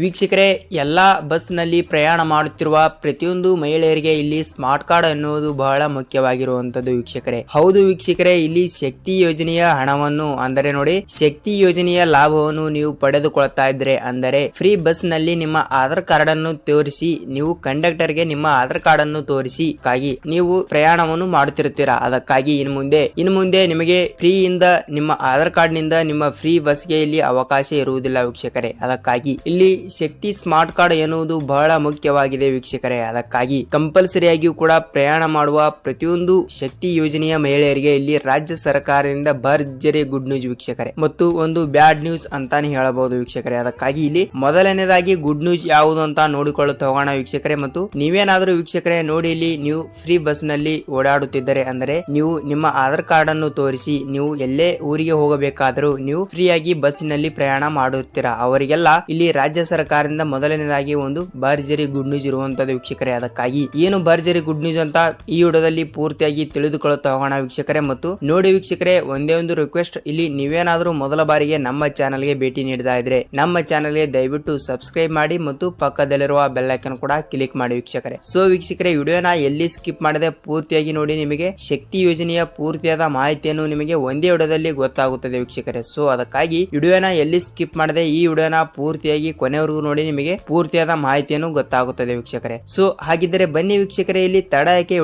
ವೀಕ್ಷಕರೇ, ಎಲ್ಲ ಬಸ್ನಲ್ಲಿ ಪ್ರಯಾಣ ಮಾಡುತ್ತಿರುವ ಪ್ರತಿಯೊಂದು ಮಹಿಳೆಯರಿಗೆ ಇಲ್ಲಿ ಸ್ಮಾರ್ಟ್ ಕಾರ್ಡ್ ಅನ್ನುವುದು ಬಹಳ ಮುಖ್ಯವಾಗಿರುವಂತದ್ದು ವೀಕ್ಷಕರೇ. ಹೌದು ವೀಕ್ಷಕರೇ, ಇಲ್ಲಿ ಶಕ್ತಿ ಯೋಜನೆಯ ಹಣವನ್ನು, ಅಂದರೆ ನೋಡಿ, ಶಕ್ತಿ ಯೋಜನೆಯ ಲಾಭವನ್ನು ನೀವು ಪಡೆದುಕೊಳ್ತಾ ಇದ್ರೆ, ಅಂದರೆ ಫ್ರೀ ಬಸ್ನಲ್ಲಿ ನಿಮ್ಮ ಆಧಾರ್ ಕಾರ್ಡ್ ಅನ್ನು ತೋರಿಸಿ, ನೀವು ಕಂಡಕ್ಟರ್ಗೆ ನಿಮ್ಮ ಆಧಾರ್ ಕಾರ್ಡ್ ಅನ್ನು ತೋರಿಸಿ, ಕಾಗಿ ನೀವು ಪ್ರಯಾಣವನ್ನು ಮಾಡುತ್ತಿರುತ್ತೀರಾ. ಅದಕ್ಕಾಗಿ ಇನ್ನು ಮುಂದೆ ಇನ್ನು ಮುಂದೆ ನಿಮಗೆ ಫ್ರೀ ಇಂದ ನಿಮ್ಮ ಆಧಾರ್ ಕಾರ್ಡ್ನಿಂದ ನಿಮ್ಮ ಫ್ರೀ ಬಸ್ಗೆ ಇಲ್ಲಿ ಅವಕಾಶ ಇರುವುದಿಲ್ಲ ವೀಕ್ಷಕರೇ. ಅದಕ್ಕಾಗಿ ಇಲ್ಲಿ ಶಕ್ತಿ ಸ್ಮಾರ್ಟ್ ಕಾರ್ಡ್ ಎನ್ನುವುದು ಬಹಳ ಮುಖ್ಯವಾಗಿದೆ ವೀಕ್ಷಕರೇ. ಅದಕ್ಕಾಗಿ ಕಂಪಲ್ಸರಿಯಾಗಿಯೂ ಕೂಡ ಪ್ರಯಾಣ ಮಾಡುವ ಪ್ರತಿಯೊಂದು ಶಕ್ತಿ ಯೋಜನೆಯ ಮಹಿಳೆಯರಿಗೆ ಇಲ್ಲಿ ರಾಜ್ಯ ಸರ್ಕಾರದಿಂದ ಭರ್ಜರಿ ಗುಡ್ ನ್ಯೂಸ್ ವೀಕ್ಷಕರೇ. ಮತ್ತು ಒಂದು ಬ್ಯಾಡ್ ನ್ಯೂಸ್ ಅಂತಾನೆ ಹೇಳಬಹುದು ವೀಕ್ಷಕರೇ. ಅದಕ್ಕಾಗಿ ಇಲ್ಲಿ ಮೊದಲನೇದಾಗಿ ಗುಡ್ ನ್ಯೂಸ್ ಯಾವುದು ಅಂತ ನೋಡಿಕೊಳ್ಳುತ್ತಾ ಹೋಗೋಣ ವೀಕ್ಷಕರೇ. ಮತ್ತು ನೀವೇನಾದರೂ ವೀಕ್ಷಕರೇ ನೋಡಿ ಇಲ್ಲಿ ನೀವು ಫ್ರೀ ಬಸ್ನಲ್ಲಿ ಓಡಾಡುತ್ತಿದ್ದರೆ ಅಂದರೆ ನೀವು ನಿಮ್ಮ ಆಧಾರ್ ಕಾರ್ಡ್ ಅನ್ನು ತೋರಿಸಿ ನೀವು ಎಲ್ಲೇ ಊರಿಗೆ ಹೋಗಬೇಕಾದರೂ ನೀವು ಫ್ರೀಯಾಗಿ ಬಸ್ಸಿನಲ್ಲಿ ಪ್ರಯಾಣ ಮಾಡುತ್ತೀರಾ. ಅವರಿಗೆಲ್ಲ ಇಲ್ಲಿ ರಾಜ್ಯ ಸರ್ಕಾರದಿಂದ ಮೊದಲನೇದಾಗಿ ಒಂದು ಭರ್ಜರಿ ಗುಡ್ ನ್ಯೂಸ್ ಇರುವಂತದ್ದು ವೀಕ್ಷಕರೇ. ಅದಕ್ಕಾಗಿ ಏನು ಭರ್ಜರಿ ಗುಡ್ ನ್ಯೂಸ್ ಅಂತ ಈ ವಿಡಿಯೋದಲ್ಲಿ ಪೂರ್ತಿಯಾಗಿ ತಿಳಿದುಕೊಳ್ಳುತ್ತಾ ಹೋಗೋಣ ವೀಕ್ಷಕರೇ. ಮತ್ತು ನೋಡಿ ವೀಕ್ಷಕರೇ, ಒಂದೇ ಒಂದು ರಿಕ್ವೆಸ್ಟ್ ಇಲ್ಲಿ ನೀವೇನಾದರೂ ಮೊದಲ ಬಾರಿಗೆ ನಮ್ಮ ಚಾನಲ್ಗೆ ಭೇಟಿ ನೀಡಿದ ಇದ್ರೆ ನಮ್ಮ ಚಾನಲ್ಗೆ ದಯವಿಟ್ಟು ಸಬ್ಸ್ಕ್ರೈಬ್ ಮಾಡಿ ಮತ್ತು ಪಕ್ಕದಲ್ಲಿರುವ ಬೆಲ್ಲೈಕನ್ ಕೂಡ ಕ್ಲಿಕ್ ಮಾಡಿ ವೀಕ್ಷಕರೇ. ಸೊ ವೀಕ್ಷಕರೇ ವಿಡಿಯೋನ ಎಲ್ಲಿ ಸ್ಕಿಪ್ ಮಾಡದೆ ಪೂರ್ತಿಯಾಗಿ ನೋಡಿ ನಿಮಗೆ ಶಕ್ತಿ ಯೋಜನೆಯ ಪೂರ್ತಿಯಾದ ಮಾಹಿತಿಯನ್ನು ನಿಮಗೆ ಒಂದೇ ವಿಡಿಯೋದಲ್ಲಿ ಗೊತ್ತಾಗುತ್ತದೆ ವೀಕ್ಷಕರೇ. ಸೊ ಅದಕ್ಕಾಗಿ ವಿಡಿಯೋನ ಎಲ್ಲಿ ಸ್ಕಿಪ್ ಮಾಡದೆ ಈ ವಿಡಿಯೋನ ಪೂರ್ತಿಯಾಗಿ ಕೊನೆವರೆಗೂ ನೋಡಿ ನಿಮಗೆ ಪೂರ್ತಿಯಾದ ಮಾಹಿತಿಯನ್ನು ಗೊತ್ತಾಗುತ್ತದೆ ವೀಕ್ಷಕರೇ. ಸೊ ಹಾಗಿದ್ದರೆ ಬನ್ನಿ ವೀಕ್ಷಕರೇ, ಇಲ್ಲಿ ತಡ ಯಾಕೆ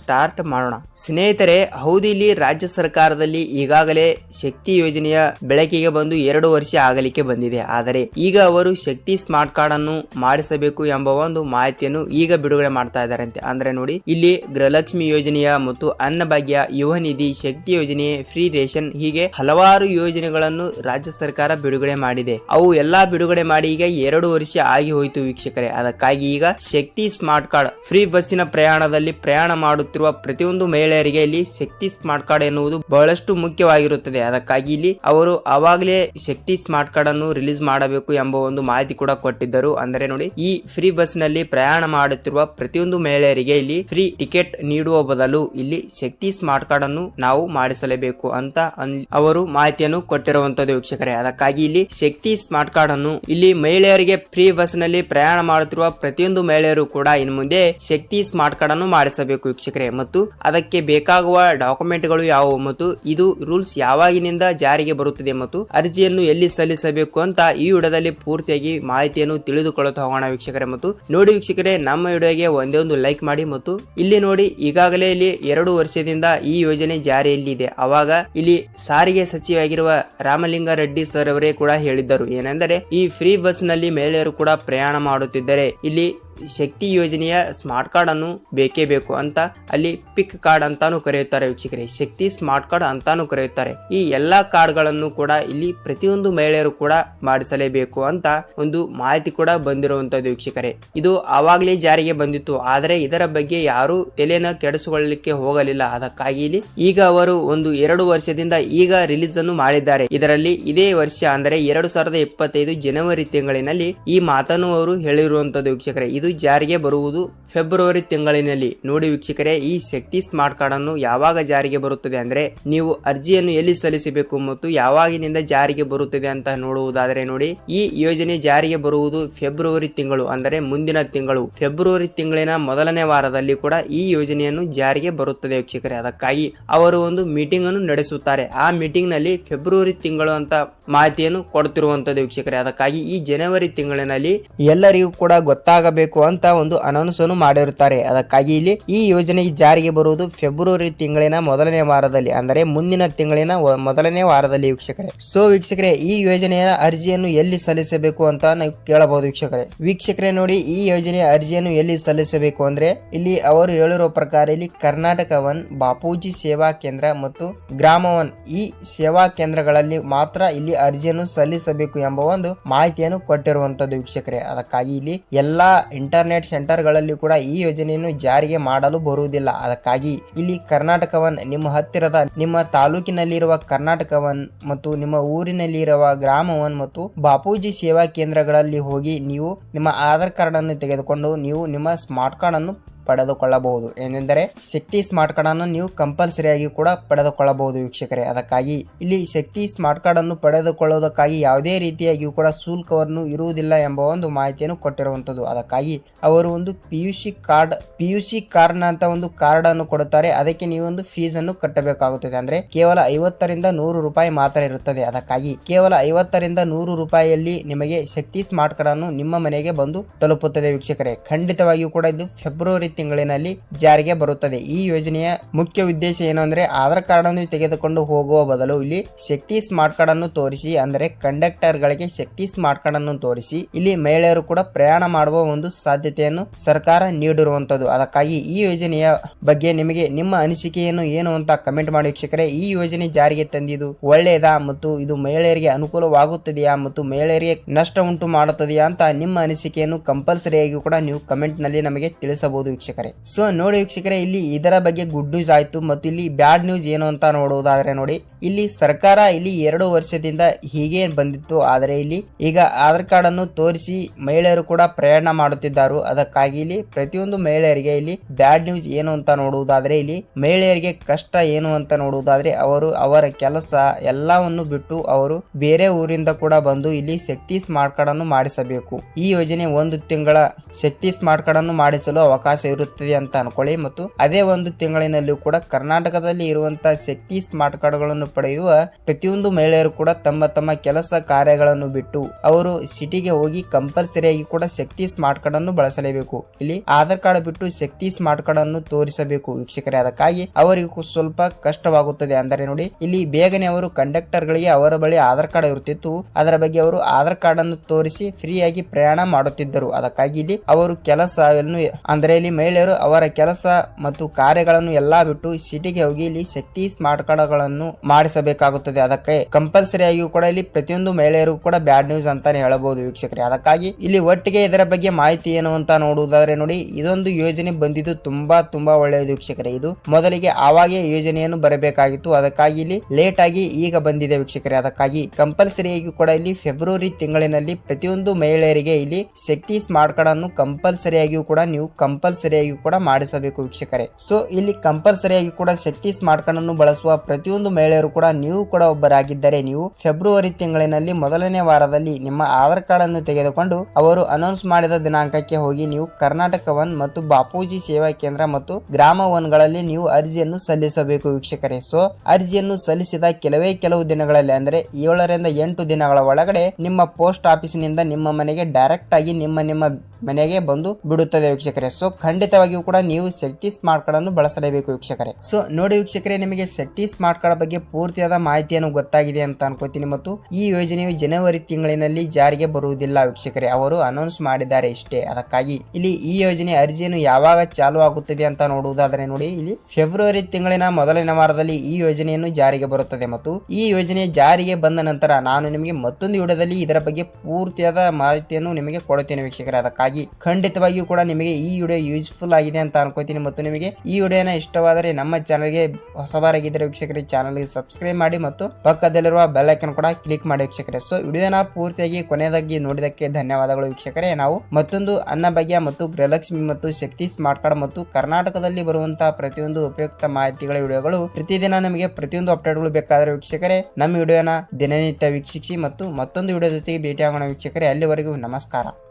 ಸ್ಟಾರ್ಟ್ ಮಾಡೋಣ. ಸ್ನೇಹಿತರೆ ಹೌದು ಇಲ್ಲಿ ರಾಜ್ಯ ಸರ್ಕಾರದಲ್ಲಿ ಈಗಾಗಲೇ ಶಕ್ತಿ ಯೋಜನೆಯ ಬೆಳಕಿಗೆ ಬಂದು ಎರಡು ವರ್ಷ ಆಗಲಿಕ್ಕೆ ಬಂದಿದೆ. ಆದರೆ ಈಗ ಅವರು ಶಕ್ತಿ ಸ್ಮಾರ್ಟ್ ಕಾರ್ಡ್ ಅನ್ನು ಮಾಡಿಸಬೇಕು ಎಂಬ ಒಂದು ಮಾಹಿತಿಯನ್ನು ಈಗ ಬಿಡುಗಡೆ ಮಾಡ್ತಾ ಇದ್ದಾರಂತೆ. ಅಂದ್ರೆ ನೋಡಿ, ಇಲ್ಲಿ ಗೃಹಲಕ್ಷ್ಮಿ ಯೋಜನೆಯ ಮತ್ತು ಅನ್ನಭಾಗ್ಯ ಯುವ ನಿಧಿ ಶಕ್ತಿ ಯೋಜನೆ ಫ್ರೀ ರೇಷನ್ ಹೀಗೆ ಹಲವಾರು ಯೋಜನೆಗಳನ್ನು ರಾಜ್ಯ ಸರ್ಕಾರ ಬಿಡುಗಡೆ ಮಾಡಿದೆ. ಅವು ಎಲ್ಲಾ ಬಿಡುಗಡೆ ಮಾಡಿ ಈಗ ಎರಡು ವರ್ಷ ಆಗಿ ಹೋಯಿತು ವೀಕ್ಷಕರೇ. ಅದಕ್ಕಾಗಿ ಈಗ ಶಕ್ತಿ ಸ್ಮಾರ್ಟ್ ಕಾರ್ಡ್, ಫ್ರೀ ಬಸ್ಸಿನ ಪ್ರಯಾಣದಲ್ಲಿ ಪ್ರಯಾಣ ಮಾಡುತ್ತಿರುವ ಪ್ರತಿಯೊಂದು ಮಹಿಳೆಯರಿಗೆ ಇಲ್ಲಿ ಶಕ್ತಿ ಸ್ಮಾರ್ಟ್ ಕಾರ್ಡ್ ಎನ್ನುವುದು ಬಹಳಷ್ಟು ಮುಖ್ಯವಾಗಿರುತ್ತದೆ. ಅದಕ್ಕಾಗಿ ಇಲ್ಲಿ ಅವರು ಅವಾಗಲೇ ಶಕ್ತಿ ಸ್ಮಾರ್ಟ್ ಕಾರ್ಡ್ ಅನ್ನು ರಿಲೀಸ್ ಮಾಡಬೇಕು ಎಂಬ ಒಂದು ಮಾಹಿತಿ ಕೂಡ ಕೊಟ್ಟಿದ್ದರು. ಅಂದರೆ ನೋಡಿ, ಈ ಫ್ರೀ ಬಸ್ನಲ್ಲಿ ಪ್ರಯಾಣ ಮಾಡುತ್ತಿರುವ ಪ್ರತಿಯೊಂದು ಮಹಿಳೆಯರಿಗೆ ಇಲ್ಲಿ ಫ್ರೀ ಟಿಕೆಟ್ ನೀಡುವ ಬದಲು ಇಲ್ಲಿ ಶಕ್ತಿ ಸ್ಮಾರ್ಟ್ ಕಾರ್ಡ್ ಅನ್ನು ನಾವು ಮಾಡಿಸಲೇಬೇಕು ಅಂತ ಅವರು ಮಾಹಿತಿಯನ್ನು ಕೊಟ್ಟಿರುವಂತದ್ದು ವೀಕ್ಷಕರೇ. ಅದಕ್ಕಾಗಿ ಇಲ್ಲಿ ಶಕ್ತಿ ಸ್ಮಾರ್ಟ್ ಕಾರ್ಡ್ ಅನ್ನು ಇಲ್ಲಿ ಮಹಿಳೆಯರಿಗೆ ಫ್ರೀ ಬಸ್ನಲ್ಲಿ ಪ್ರಯಾಣ ಮಾಡುತ್ತಿರುವ ಪ್ರತಿಯೊಂದು ಮಹಿಳೆಯರು ಕೂಡ ಇನ್ನು ಮುಂದೆ ಶಕ್ತಿ ಸ್ಮಾರ್ಟ್ ಕಾರ್ಡ್ ಅನ್ನು ಮಾಡಿಸಬೇಕು ವೀಕ್ಷಕರೇ. ಮತ್ತು ಅದಕ್ಕೆ ಬೇಕಾಗುವ ಡಾಕ್ಯುಮೆಂಟ್ಗಳು ಯಾವುವು? ಮತ್ತು ಇದು ರೂಲ್ಸ್ ಯಾವಾಗಿನಿಂದ ಜಾರಿಗೆ ಬರುತ್ತದೆ? ಮತ್ತು ಅರ್ಜಿಯನ್ನು ಎಲ್ಲಿ ಸಲ್ಲಿಸಬೇಕು ಅಂತ ಈ ವಿಡಿಯೋದಲ್ಲಿ ಪೂರ್ತಿಯಾಗಿ ಮಾಹಿತಿಯನ್ನು ತಿಳಿದುಕೊಳ್ಳುತ್ತಾ ಹೋಗೋಣ ವೀಕ್ಷಕರೇ. ಮತ್ತು ನೋಡಿ ವೀಕ್ಷಕರೇ, ನಮ್ಮ ವಿಡಿಯೋಗೆ ಒಂದೇ ಒಂದು ಲೈಕ್ ಮಾಡಿ. ಮತ್ತು ಇಲ್ಲಿ ನೋಡಿ, ಈಗಾಗಲೇ ಇಲ್ಲಿ ಎರಡು ವರ್ಷದಿಂದ ಈ ಯೋಜನೆ ಜಾರಿಯಲ್ಲಿದೆ. ಅವಾಗ ಇಲ್ಲಿ ಸಾರಿಗೆ ಸಚಿವ ರಾಮಲಿಂಗಾರೆಡ್ಡಿ ಸರ್ ಅವರೇ ಕೂಡ ಹೇಳಿದ್ದರು. ಏನೆಂದರೆ, ಈ ಫ್ರೀ ಬಸ್ನಲ್ಲಿ ಮಹಿಳೆಯರು ಕೂಡ ಪ್ರಯಾಣ ಮಾಡುತ್ತಿದ್ದಾರೆ ಇಲ್ಲಿ ಶಕ್ತಿ ಯೋಜನೆಯ ಸ್ಮಾರ್ಟ್ ಕಾರ್ಡ್ ಅನ್ನು ಬೇಕೇ ಬೇಕು ಅಂತ ಅಲ್ಲಿ ಪಿಕ್ ಕಾರ್ಡ್ ಅಂತಾನು ಕರೆಯುತ್ತಾರೆ ವೀಕ್ಷಕರೇ. ಶಕ್ತಿ ಸ್ಮಾರ್ಟ್ ಕಾರ್ಡ್ ಅಂತಾನು ಕರೆಯುತ್ತಾರೆ. ಈ ಎಲ್ಲಾ ಕಾರ್ಡ್ಗಳನ್ನು ಕೂಡ ಇಲ್ಲಿ ಪ್ರತಿಯೊಂದು ಮಹಿಳೆಯರು ಕೂಡ ಮಾಡಿಸಲೇಬೇಕು ಅಂತ ಒಂದು ಮಾಹಿತಿ ಕೂಡ ಬಂದಿರುವಂತದ್ದು ವೀಕ್ಷಕರೇ. ಇದು ಆವಾಗಲೇ ಜಾರಿಗೆ ಬಂದಿತ್ತು. ಆದರೆ ಇದರ ಬಗ್ಗೆ ಯಾರು ತಲೆನ ಕೆಡಿಸಿಕೊಳ್ಳಲಿಕ್ಕೆ ಹೋಗಲಿಲ್ಲ. ಅದಕ್ಕಾಗಿ ಇಲ್ಲಿ ಈಗ ಅವರು ಒಂದು ಎರಡು ವರ್ಷದಿಂದ ಈಗ ರಿಲೀಸ್ ಅನ್ನು ಮಾಡಿದ್ದಾರೆ. ಇದರಲ್ಲಿ ಇದೇ ವರ್ಷ ಅಂದರೆ ಎರಡು ಸಾವಿರದ ಇಪ್ಪತ್ತೈದು ಜನವರಿ ತಿಂಗಳಿನಲ್ಲಿ ಈ ಮಾತನ್ನು ಅವರು ಹೇಳಿರುವಂತದ್ದು ವೀಕ್ಷಕರೇ. ಇದು ಜಾರಿಗೆ ಬರುವುದು ಫೆಬ್ರವರಿ ತಿಂಗಳಿನಲ್ಲಿ. ನೋಡಿ ವೀಕ್ಷಕರೇ, ಈ ಶಕ್ತಿ ಸ್ಮಾರ್ಟ್ ಕಾರ್ಡ್ ಅನ್ನು ಯಾವಾಗ ಜಾರಿಗೆ ಬರುತ್ತದೆ ಅಂದ್ರೆ, ನೀವು ಅರ್ಜಿಯನ್ನು ಎಲ್ಲಿ ಸಲ್ಲಿಸಬೇಕು ಮತ್ತು ಯಾವಾಗಿನಿಂದ ಜಾರಿಗೆ ಬರುತ್ತದೆ ಅಂತ ನೋಡುವುದಾದರೆ ನೋಡಿ, ಈ ಯೋಜನೆ ಜಾರಿಗೆ ಬರುವುದು ಫೆಬ್ರವರಿ ತಿಂಗಳು ಅಂದರೆ ಮುಂದಿನ ತಿಂಗಳು. ಫೆಬ್ರವರಿ ತಿಂಗಳಿನ ಮೊದಲನೇ ವಾರದಲ್ಲಿ ಕೂಡ ಈ ಯೋಜನೆಯನ್ನು ಜಾರಿಗೆ ಬರುತ್ತದೆ ವೀಕ್ಷಕರೇ. ಅದಕ್ಕಾಗಿ ಅವರು ಒಂದು ಮೀಟಿಂಗ್ ಅನ್ನು ನಡೆಸುತ್ತಾರೆ. ಆ ಮೀಟಿಂಗ್ನಲ್ಲಿ ಫೆಬ್ರವರಿ ತಿಂಗಳು ಅಂತ ಮಾಹಿತಿಯನ್ನು ಕೊಡುತ್ತಿರುವಂತದ್ದು ವೀಕ್ಷಕರೇ. ಅದಕ್ಕಾಗಿ ಈ ಜನವರಿ ತಿಂಗಳಿನಲ್ಲಿ ಎಲ್ಲರಿಗೂ ಕೂಡ ಗೊತ್ತಾಗಬೇಕು ಅಂತ ಒಂದು ಅನೌನ್ಸ್ ಅನ್ನು ಮಾಡಿರುತ್ತಾರೆ. ಅದಕ್ಕಾಗಿ ಇಲ್ಲಿ ಈ ಯೋಜನೆ ಜಾರಿಗೆ ಬರುವುದು ಫೆಬ್ರವರಿ ತಿಂಗಳಿನ ಮೊದಲನೇ ವಾರದಲ್ಲಿ, ಅಂದರೆ ಮುಂದಿನ ತಿಂಗಳಿನ ಮೊದಲನೇ ವಾರದಲ್ಲಿ ವೀಕ್ಷಕರೇ. ಸೊ ವೀಕ್ಷಕರೇ, ಈ ಯೋಜನೆಯ ಅರ್ಜಿಯನ್ನು ಎಲ್ಲಿ ಸಲ್ಲಿಸಬೇಕು ಅಂತ ನಾವು ಕೇಳಬಹುದು ವೀಕ್ಷಕರೇ. ವೀಕ್ಷಕರೇ ನೋಡಿ, ಈ ಯೋಜನೆಯ ಅರ್ಜಿಯನ್ನು ಎಲ್ಲಿ ಸಲ್ಲಿಸಬೇಕು ಅಂದ್ರೆ, ಇಲ್ಲಿ ಅವರು ಹೇಳಿರುವ ಪ್ರಕಾರ ಇಲ್ಲಿ ಕರ್ನಾಟಕ ಒನ್ ಬಾಪೂಜಿ ಸೇವಾ ಕೇಂದ್ರ ಮತ್ತು ಗ್ರಾಮ ಒನ್ ಈ ಸೇವಾ ಕೇಂದ್ರಗಳಲ್ಲಿ ಮಾತ್ರ ಇಲ್ಲಿ ಅರ್ಜಿಯನ್ನು ಸಲ್ಲಿಸಬೇಕು ಎಂಬ ಒಂದು ಮಾಹಿತಿಯನ್ನು ಕೊಟ್ಟಿರುವಂತದ್ದು ವೀಕ್ಷಕರೇ. ಅದಕ್ಕಾಗಿ ಇಲ್ಲಿ ಎಲ್ಲಾ ಇಂಟರ್ನೆಟ್ ಸೆಂಟರ್ಗಳಲ್ಲಿ ಕೂಡ ಈ ಯೋಜನೆಯನ್ನು ಜಾರಿಗೆ ಮಾಡಲು ಬರುವುದಿಲ್ಲ. ಅದಕ್ಕಾಗಿ ಇಲ್ಲಿ ಕರ್ನಾಟಕವನ್ ನಿಮ್ಮ ಹತ್ತಿರದ ನಿಮ್ಮ ತಾಲೂಕಿನಲ್ಲಿರುವ ಕರ್ನಾಟಕವನ್ ಮತ್ತು ನಿಮ್ಮ ಊರಿನಲ್ಲಿರುವ ಗ್ರಾಮವನ್ ಮತ್ತು ಬಾಪೂಜಿ ಸೇವಾ ಕೇಂದ್ರಗಳಲ್ಲಿ ಹೋಗಿ ನೀವು ನಿಮ್ಮ ಆಧಾರ್ ಕಾರ್ಡ್ ಅನ್ನು ತೆಗೆದುಕೊಂಡು ನೀವು ನಿಮ್ಮ ಸ್ಮಾರ್ಟ್ ಕಾರ್ಡ್ ಅನ್ನು ಪಡೆದುಕೊಳ್ಳಬಹುದು. ಏನೆಂದರೆ, ಶಕ್ತಿ ಸ್ಮಾರ್ಟ್ ಕಾರ್ಡ್ ಅನ್ನು ನೀವು ಕಂಪಲ್ಸರಿಯಾಗಿ ಕೂಡ ಪಡೆದುಕೊಳ್ಳಬಹುದು ವೀಕ್ಷಕರೇ. ಅದಕ್ಕಾಗಿ ಇಲ್ಲಿ ಶಕ್ತಿ ಸ್ಮಾರ್ಟ್ ಕಾರ್ಡ್ ಅನ್ನು ಪಡೆದುಕೊಳ್ಳುವುದಕ್ಕಾಗಿ ಯಾವುದೇ ರೀತಿಯಾಗಿಯೂ ಕೂಡ ಶುಲ್ಕವನ್ನು ಇರುವುದಿಲ್ಲ ಎಂಬ ಒಂದು ಮಾಹಿತಿಯನ್ನು ಕೊಟ್ಟಿರುವಂತದ್ದು ಅದಕ್ಕಾಗಿ ಅವರು ಒಂದು P C card P U card ಅಂತ ಒಂದು ಕಾರ್ಡ್ ಅನ್ನು ಕೊಡುತ್ತಾರೆ. ಅದಕ್ಕೆ ನೀವು ಒಂದು ಫೀಸ್ ಅನ್ನು ಕಟ್ಟಬೇಕಾಗುತ್ತದೆ. ಅಂದ್ರೆ ಕೇವಲ ಐವತ್ತರಿಂದ ನೂರು ರೂಪಾಯಿ ಮಾತ್ರ ಇರುತ್ತದೆ. ಅದಕ್ಕಾಗಿ ಕೇವಲ ಐವತ್ತರಿಂದ ನೂರು ರೂಪಾಯಿಯಲ್ಲಿ ನಿಮಗೆ ಶಕ್ತಿ ಸ್ಮಾರ್ಟ್ ಕಾರ್ಡ್ ಅನ್ನು ನಿಮ್ಮ ಮನೆಗೆ ಬಂದು ತಲುಪುತ್ತದೆ ವೀಕ್ಷಕರೇ. ಖಂಡಿತವಾಗಿಯೂ ಕೂಡ ಇದು ಫೆಬ್ರವರಿ ತಿಂಗಳಿನಲ್ಲಿ ಜಾರಿಗೆ ಬರುತ್ತದೆ. ಈ ಯೋಜನೆಯ ಮುಖ್ಯ ಉದ್ದೇಶ ಏನು ಅಂದ್ರೆ ಆಧಾರ್ ಕಾರ್ಡ್ ಅನ್ನು ತೆಗೆದುಕೊಂಡು ಹೋಗುವ ಬದಲು ಇಲ್ಲಿ ಶಕ್ತಿ ಸ್ಮಾರ್ಟ್ ಕಾರ್ಡ್ ಅನ್ನು ತೋರಿಸಿ, ಅಂದರೆ ಕಂಡಕ್ಟರ್ ಗಳಿಗೆ ಶಕ್ತಿ ಸ್ಮಾರ್ಟ್ ಕಾರ್ಡ್ ಅನ್ನು ತೋರಿಸಿ, ಇಲ್ಲಿ ಮಹಿಳೆಯರು ಕೂಡ ಪ್ರಯಾಣ ಮಾಡುವ ಒಂದು ಸಾಧ್ಯತೆಯನ್ನು ಸರ್ಕಾರ ನೀಡಿರುವಂತದ್ದು. ಅದಕ್ಕಾಗಿ ಈ ಯೋಜನೆಯ ಬಗ್ಗೆ ನಿಮಗೆ ನಿಮ್ಮ ಅನಿಸಿಕೆಯನ್ನು ಏನು ಅಂತ ಕಮೆಂಟ್ ಮಾಡಿ ವೀಕ್ಷಕರೇ. ಈ ಯೋಜನೆ ಜಾರಿಗೆ ತಂದಿದ್ದು ಒಳ್ಳೆಯದಾ ಮತ್ತು ಇದು ಮಹಿಳೆಯರಿಗೆ ಅನುಕೂಲವಾಗುತ್ತದೆಯಾ ಮತ್ತು ಮಹಿಳೆಯರಿಗೆ ನಷ್ಟ ಉಂಟು ಮಾಡುತ್ತದೆಯಾ ಅಂತ ನಿಮ್ಮ ಅನಿಸಿಕೆಯನ್ನು ಕಂಪಲ್ಸರಿಯಾಗಿ ಕೂಡ ನೀವು ಕಮೆಂಟ್ನಲ್ಲಿ ನಮಗೆ ತಿಳಿಸಬಹುದು ವೀಕ್ಷಕರೇ. ಸೊ ನೋಡಿ ವೀಕ್ಷಕರೇ, ಇಲ್ಲಿ ಇದರ ಬಗ್ಗೆ ಗುಡ್ ನ್ಯೂಸ್ ಆಯಿತು ಮತ್ತು ಇಲ್ಲಿ ಬ್ಯಾಡ್ ನ್ಯೂಸ್ ಏನು ಅಂತ ನೋಡುವುದಾದರೆ ನೋಡಿ. ಇಲ್ಲಿ ಸರ್ಕಾರ ಇಲ್ಲಿ ಎರಡು ವರ್ಷದಿಂದ ಹೀಗೆ ಬಂದಿತ್ತು. ಆದರೆ ಇಲ್ಲಿ ಈಗ ಆಧಾರ್ ಕಾರ್ಡ್ ಅನ್ನು ತೋರಿಸಿ ಮಹಿಳೆಯರು ಕೂಡ ಪ್ರಯಾಣ ಮಾಡುತ್ತಿದ್ದಾರೆ. ಅದಕ್ಕಾಗಿ ಇಲ್ಲಿ ಪ್ರತಿಯೊಂದು ಮಹಿಳೆಯರಿಗೆ ಇಲ್ಲಿ ಬ್ಯಾಡ್ ನ್ಯೂಸ್ ಏನು ಅಂತ ನೋಡುವುದಾದ್ರೆ ಇಲ್ಲಿ ಮಹಿಳೆಯರಿಗೆ ಕಷ್ಟ ಏನು ಅಂತ ನೋಡುವುದಾದ್ರೆ ಅವರು ಅವರ ಕೆಲಸ ಎಲ್ಲವನ್ನು ಬಿಟ್ಟು ಅವರು ಬೇರೆ ಊರಿಂದ ಕೂಡ ಬಂದು ಇಲ್ಲಿ ಶಕ್ತಿ ಸ್ಮಾರ್ಟ್ ಕಾರ್ಡ್ ಅನ್ನು ಮಾಡಿಸಬೇಕು. ಈ ಯೋಜನೆ ಒಂದು ತಿಂಗಳ ಶಕ್ತಿ ಸ್ಮಾರ್ಟ್ ಕಾರ್ಡ್ ಅನ್ನು ಮಾಡಿಸಲು ಅವಕಾಶ ಇರುತ್ತದೆ ಅಂತ ಅನ್ಕೊಳ್ಳಿ. ಮತ್ತು ಅದೇ ಒಂದು ತಿಂಗಳಿನಲ್ಲೂ ಕೂಡ ಕರ್ನಾಟಕದಲ್ಲಿ ಇರುವಂತಹ ಶಕ್ತಿ ಸ್ಮಾರ್ಟ್ ಕಾರ್ಡ್ಗಳನ್ನು ಪಡೆಯುವ ಪ್ರತಿಯೊಂದು ಮಹಿಳೆಯರು ಕೂಡ ತಮ್ಮ ತಮ್ಮ ಕೆಲಸ ಕಾರ್ಯಗಳನ್ನು ಬಿಟ್ಟು ಅವರು ಸಿಟಿಗೆ ಹೋಗಿ ಕಂಪಲ್ಸರಿಯಾಗಿ ಕೂಡ ಶಕ್ತಿ ಸ್ಮಾರ್ಟ್ ಕಾರ್ಡ್ ಅನ್ನು ಬಳಸಲೇಬೇಕು. ಇಲ್ಲಿ ಆಧಾರ್ ಕಾರ್ಡ್ ಬಿಟ್ಟು ಶಕ್ತಿ ಸ್ಮಾರ್ಟ್ ಕಾರ್ಡ್ ಅನ್ನು ತೋರಿಸಬೇಕು ವೀಕ್ಷಕರೇ. ಅದಕ್ಕಾಗಿ ಅವರಿಗೂ ಸ್ವಲ್ಪ ಕಷ್ಟವಾಗುತ್ತದೆ ಅಂದರೆ ನೋಡಿ, ಇಲ್ಲಿ ಬೇಗನೆ ಅವರು ಕಂಡಕ್ಟರ್ ಗಳಿಗೆ ಅವರ ಬಳಿ ಆಧಾರ್ ಕಾರ್ಡ್ ಇರುತ್ತಿತ್ತು. ಅದರ ಬಗ್ಗೆ ಅವರು ಆಧಾರ್ ಕಾರ್ಡ್ ಅನ್ನು ತೋರಿಸಿ ಫ್ರೀ ಆಗಿ ಪ್ರಯಾಣ ಮಾಡುತ್ತಿದ್ದರು. ಅದಕ್ಕಾಗಿ ಇಲ್ಲಿ ಅವರು ಕೆಲಸ ಅಂದ್ರೆ ಇಲ್ಲಿ ಮಹಿಳೆಯರು ಅವರ ಕೆಲಸ ಮತ್ತು ಕಾರ್ಯಗಳನ್ನು ಎಲ್ಲಾ ಬಿಟ್ಟು ಸಿಟಿಗೆ ಹೋಗಿ ಇಲ್ಲಿ ಶಕ್ತಿ ಸ್ಮಾರ್ಟ್ ಕಾರ್ಡ್ಗಳನ್ನು ಮಾಡಿಸಬೇಕಾಗುತ್ತದೆ. ಅದಕ್ಕೆ ಕಂಪಲ್ಸರಿ ಆಗಿಯೂ ಕೂಡ ಇಲ್ಲಿ ಪ್ರತಿಯೊಂದು ಮಹಿಳೆಯರು ಕೂಡ ಬ್ಯಾಡ್ ನ್ಯೂಸ್ ಅಂತಾನೆ ಹೇಳಬಹುದು ವೀಕ್ಷಕರೇ. ಅದಕ್ಕಾಗಿ ಇಲ್ಲಿ ಒಟ್ಟಿಗೆ ಇದರ ಬಗ್ಗೆ ಮಾಹಿತಿ ಏನು ಅಂತ ನೋಡುವುದಾದ್ರೆ ನೋಡಿ, ಇದೊಂದು ಯೋಜನೆ ಬಂದಿದ್ದು ತುಂಬಾ ತುಂಬಾ ಒಳ್ಳೆಯದು ವೀಕ್ಷಕರೇ. ಇದು ಮೊದಲಿಗೆ ಆವಾಗೆ ಯೋಜನೆಯನ್ನು ಬರಬೇಕಾಗಿತ್ತು. ಅದಕ್ಕಾಗಿ ಇಲ್ಲಿ ಲೇಟ್ ಆಗಿ ಈಗ ಬಂದಿದೆ ವೀಕ್ಷಕರೇ. ಅದಕ್ಕಾಗಿ ಕಂಪಲ್ಸರಿ ಆಗಿ ಕೂಡ ಇಲ್ಲಿ ಫೆಬ್ರವರಿ ತಿಂಗಳಿನಲ್ಲಿ ಪ್ರತಿಯೊಂದು ಮಹಿಳೆಯರಿಗೆ ಇಲ್ಲಿ ಶಕ್ತಿ ಸ್ಮಾರ್ಟ್ ಕಾರ್ಡ್ ಅನ್ನು ಕಂಪಲ್ಸರಿ ಆಗಿಯೂ ಕೂಡ ನೀವು ಕಂಪಲ್ಸರಿ ಆಗಿಯೂ ಕೂಡ ಮಾಡಿಸಬೇಕು ವೀಕ್ಷಕರೇ. ಸೊ ಇಲ್ಲಿ ಕಂಪಲ್ಸರಿ ಆಗಿ ಕೂಡ ಶಕ್ತಿ ಸ್ಮಾರ್ಟ್ ಕಾರ್ಡ್ ಅನ್ನು ಬಳಸುವ ಪ್ರತಿಯೊಂದು ಮಹಿಳೆಯರು ಕೂಡ ನೀವು ಕೂಡ ಒಬ್ಬರಾಗಿದ್ದರೆ ನೀವು ಫೆಬ್ರವರಿ ತಿಂಗಳಿನಲ್ಲಿ ಮೊದಲನೇ ವಾರದಲ್ಲಿ ನಿಮ್ಮ ಆಧಾರ್ ಕಾರ್ಡ್ ಅನ್ನು ತೆಗೆದುಕೊಂಡು ಅವರು ಅನೌನ್ಸ್ ಮಾಡಿದ ದಿನಾಂಕಕ್ಕೆ ಹೋಗಿ ನೀವು ಕರ್ನಾಟಕ ಒನ್ ಮತ್ತು ಬಾಪೂಜಿ ಸೇವಾ ಕೇಂದ್ರ ಮತ್ತು ಗ್ರಾಮ ಒನ್ಗಳಲ್ಲಿ ನೀವು ಅರ್ಜಿಯನ್ನು ಸಲ್ಲಿಸಬೇಕು ವೀಕ್ಷಕರೇ. ಸೊ ಅರ್ಜಿಯನ್ನು ಸಲ್ಲಿಸಿದ ಕೆಲವೇ ಕೆಲವು ದಿನಗಳಲ್ಲಿ ಅಂದ್ರೆ ಏಳರಿಂದ ಎಂಟು ದಿನಗಳ ಒಳಗಡೆ ನಿಮ್ಮ ಪೋಸ್ಟ್ ಆಫೀಸಿನಿಂದ ನಿಮ್ಮ ಮನೆಗೆ ಡೈರೆಕ್ಟ್ ಆಗಿ ನಿಮ್ಮ ನಿಮ್ಮ ಮನೆಗೆ ಬಂದು ಬಿಡುತ್ತದೆ ವೀಕ್ಷಕರೇ. ಸೊ ಖಂಡಿತವಾಗಿಯೂ ಕೂಡ ನೀವು ಶಕ್ತಿ ಸ್ಮಾರ್ಟ್ ಕಾರ್ಡ್ ಅನ್ನು ಬಳಸಲೇಬೇಕು ವೀಕ್ಷಕರೇ. ಸೊ ನೋಡಿ ವೀಕ್ಷಕರೇ, ನಿಮಗೆ ಶಕ್ತಿ ಸ್ಮಾರ್ಟ್ ಕಾರ್ಡ್ ಬಗ್ಗೆ ಪೂರ್ತಿಯಾದ ಮಾಹಿತಿಯನ್ನು ಗೊತ್ತಾಗಿದೆ ಅಂತ ಅನ್ಕೋತೀನಿ ಮತ್ತು ಈ ಯೋಜನೆಯು ಜನವರಿ ತಿಂಗಳಿನಲ್ಲಿ ಜಾರಿಗೆ ಬರುವುದಿಲ್ಲ ವೀಕ್ಷಕರೇ. ಅವರು ಅನೌನ್ಸ್ ಮಾಡಿದ್ದಾರೆ ಇಷ್ಟೇ. ಅದಕ್ಕಾಗಿ ಇಲ್ಲಿ ಈ ಯೋಜನೆ ಅರ್ಜಿಯನ್ನು ಯಾವಾಗ ಚಾಲು ಆಗುತ್ತದೆ ಅಂತ ನೋಡುವುದಾದರೆ ನೋಡಿ, ಇಲ್ಲಿ ಫೆಬ್ರವರಿ ತಿಂಗಳಿನ ಮೊದಲನೇ ವಾರದಲ್ಲಿ ಈ ಯೋಜನೆಯನ್ನು ಜಾರಿಗೆ ಬರುತ್ತದೆ ಮತ್ತು ಈ ಯೋಜನೆ ಜಾರಿಗೆ ಬಂದ ನಂತರ ನಾನು ನಿಮಗೆ ಮತ್ತೊಂದು ವಿಡಿಯೋದಲ್ಲಿ ಇದರ ಬಗ್ಗೆ ಪೂರ್ತಿಯಾದ ಮಾಹಿತಿಯನ್ನು ನಿಮಗೆ ಕೊಡುತ್ತೇನೆ ವೀಕ್ಷಕರೇ. ಅದಕ್ಕಾಗಿ ಖಂಡಿತವಾಗಿಯೂ ಕೂಡ ನಿಮಗೆ ಈ ವಿಡಿಯೋ ಯೂಸ್ಫುಲ್ ಆಗಿದೆ ಅಂತ ಅನ್ಕೋತೀನಿ ಮತ್ತು ನಿಮಗೆ ಈ ವಿಡಿಯೋನ ಇಷ್ಟವಾದರೆ ನಮ್ಮ ಚಾನಲ್ಗೆ ಹೊಸಬರಾಗಿದ್ದರೆ ವೀಕ್ಷಕರಿಗೆ ಚಾನಲ್ಗೆ ಸಬ್ಸ್ಕ್ರೈಬ್ ಮಾಡಿ ಮತ್ತು ಪಕ್ಕದಲ್ಲಿರುವ ಬೆಲ್ಲೈಕನ್ ಕೂಡ ಕ್ಲಿಕ್ ಮಾಡಿ ವೀಕ್ಷಕರೇ. ಸೊ ವಿಡಿಯೋನ ಪೂರ್ತಿಯಾಗಿ ಕೊನೆಯದಾಗಿ ನೋಡಿದಕ್ಕೆ ಧನ್ಯವಾದಗಳು ವೀಕ್ಷಕರೇ. ನಾವು ಮತ್ತೊಂದು ಅನ್ನಭಾಗ್ಯ ಮತ್ತು ಗೃಹಲಕ್ಷ್ಮಿ ಮತ್ತು ಶಕ್ತಿ ಸ್ಮಾರ್ಟ್ ಕಾರ್ಡ್ ಮತ್ತು ಕರ್ನಾಟಕದಲ್ಲಿ ಬರುವಂತಹ ಪ್ರತಿಯೊಂದು ಉಪಯುಕ್ತ ಮಾಹಿತಿಗಳ ವಿಡಿಯೋಗಳು ಪ್ರತಿದಿನ ನಮಗೆ ಪ್ರತಿಯೊಂದು ಅಪ್ಡೇಟ್ಗಳು ಬೇಕಾದರೆ ವೀಕ್ಷಕರೇ, ನಮ್ಮ ವಿಡಿಯೋನ ದಿನನಿತ್ಯ ವೀಕ್ಷಿಸಿ ಮತ್ತು ಮತ್ತೊಂದು ವಿಡಿಯೋ ಜೊತೆಗೆ ಭೇಟಿಯಾಗೋಣ ವೀಕ್ಷಕರೇ. ಅಲ್ಲಿವರೆಗೂ ನಮಸ್ಕಾರ.